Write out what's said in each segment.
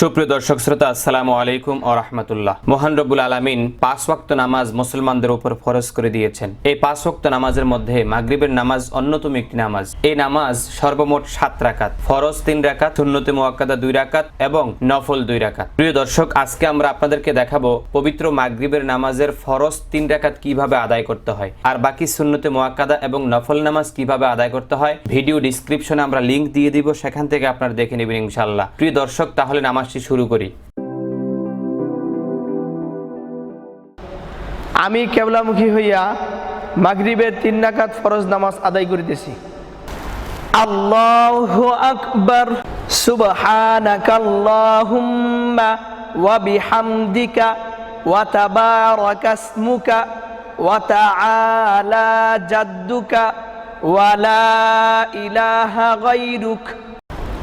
সুপ্রিয় দর্শক শ্রোতা, আসসালামু আলাইকুম ও রহমতুল্লাহ। মোহান রবুল আলমিন পাঁচ ওয়াক্ত নামাজ মুসলমানদের উপর ফরজ করে দিয়েছেন। এই পাঁচ ওয়াক্ত নামাজের মধ্যে মাগরিবের নামাজ অন্যতম একটি নামাজ। এই নামাজ সর্বমোট সাত রাকাত। ফরজ তিন রাকাত, সুন্নতে মোয়াক্কাদা দুই রাকাত এবং নফল দুই রাকাত। প্রিয় দর্শক, আজকে আমরা আপনাদেরকে দেখাবো পবিত্র মাগরিবের নামাজের ফরজ তিন রাকাত কীভাবে আদায় করতে হয় আর বাকি সুন্নতে মোয়াক্কাদা এবং নফল নামাজ কীভাবে আদায় করতে হয়। ভিডিও ডিসক্রিপশনে আমরা লিংক দিয়ে দিব, সেখান থেকে আপনারা দেখে নেবেন ইনশাল্লাহ প্রিয় দর্শক, তাহলে নামাজটি শুরু করি। আমি কেবলামুখী হইয়া মাগরিবের তিন নাকাত ফরজ নামাজ আদায় করিতেছি। আল্লাহু আকবার, সুবহানাকাল্লাহুম্মা ওয়া বিহামদিকা ওয়া তাবারাকা ইসমুকা ওয়া তাআলা জাদ্দুকা ওয়া লা ইলাহা গায়রুক।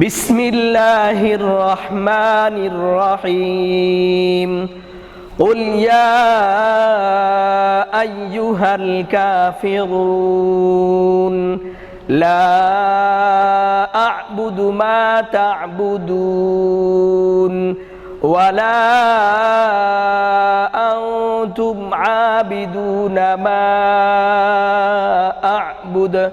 بسم الله الرحمن الرحيم قل يا أيها الكافرون لا أعبد ما تعبدون ولا أنتم عابدون ما أعبد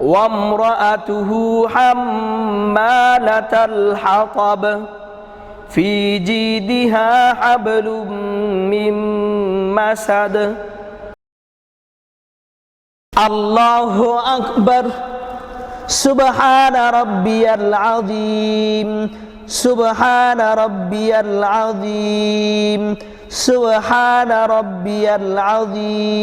وامرأته حمالة الحطب في جيدها حبل من مسد. الله أكبر. سبحان ربي العظيم. سبحان ربي العظيم. سبحان ربي العظيم.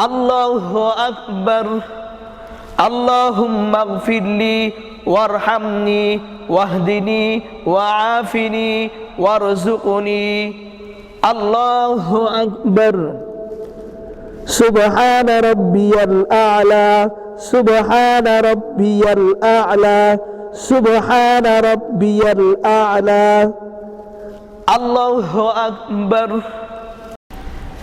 Allahu Akbar. Allahumma gfirli warhamni wahdini wa'afini warzuqni. Allahu Akbar. Subhana rabbiyal a'la Subhana rabbiyal a'la Subhana rabbiyal a'la. Allahu Akbar.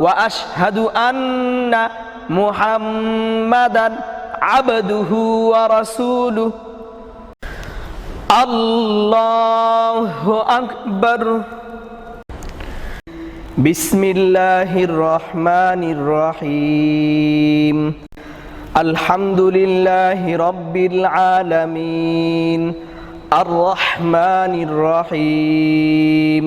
وأشهد أن محمدا عبده ورسوله الله أكبر بسم الله الرحمن الرحيم الحمد لله رب العالمين الرحمن الرحيم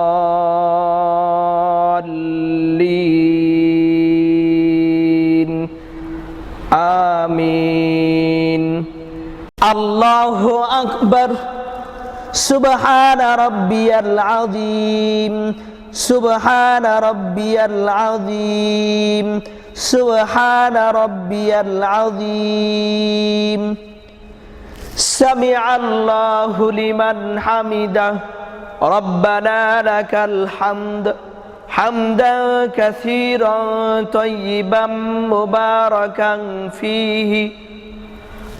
الله أكبر. سبحان ربي العظيم. سبحان ربي العظيم. سبحان ربي العظيم. سمع الله لمن حمده. ربنا لك الحمد. حمدا كثيرا طيبا مباركا فيه.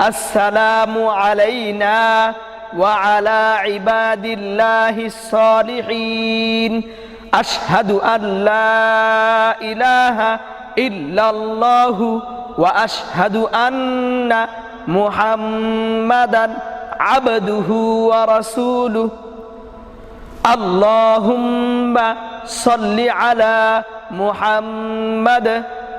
السلام علينا وعلى عباد الله الصالحين أشهد أن لا إله إلا الله وأشهد أن محمدا عبده ورسوله اللهم صل على محمد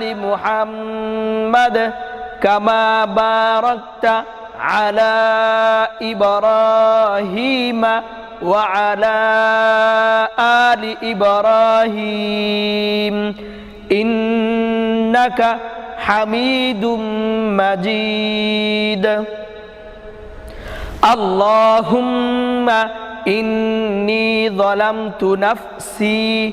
آل محمد كما باركت على إبراهيم وعلى آل إبراهيم إنك حميد مجيد اللهم إني ظلمت نفسي